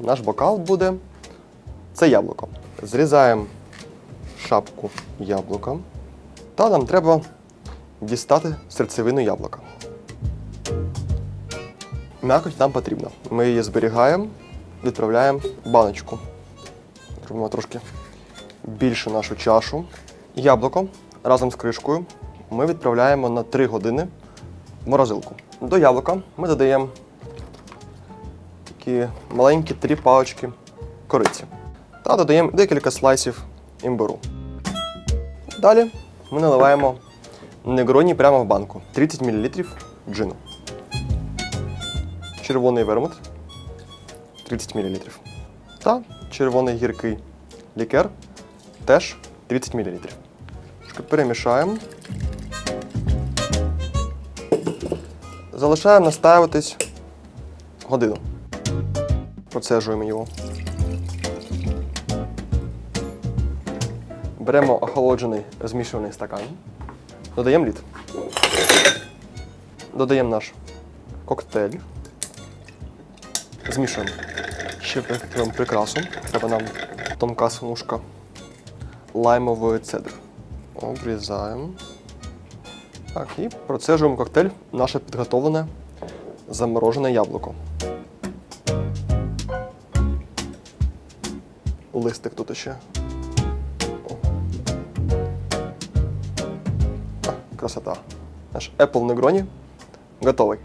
Наш бокал буде це яблуко. Зрізаємо шапку яблука. Та нам треба дістати серцевину яблука. М'якоть нам потрібна. Ми її зберігаємо, відправляємо в баночку. Робимо трошки більше нашу чашу. Яблуко разом з кришкою ми відправляємо на 3 години в морозилку. До яблука ми додаємо такі маленькі три палички кориці. Та додаємо декілька слайсів імбиру. Далі ми наливаємо негроні прямо в банку 30 мл джину. Червоний вермут 30 мл. Та червоний гіркий лікер теж 30 мл. Перемішаємо. Залишаємо настаюватись годину. Процежуємо його. Беремо охолоджений змішуваний стакан. Додаємо лід. Додаємо наш коктейль. Змішуємо. Ще приготуємо прикрасу. Треба нам тонка смужка лаймової цедри. Обрізаємо. Так, і процежуємо коктейль наше підготовлене заморожене яблуко. Листик тут ще. Красота. Наш Apple Negroni готовий.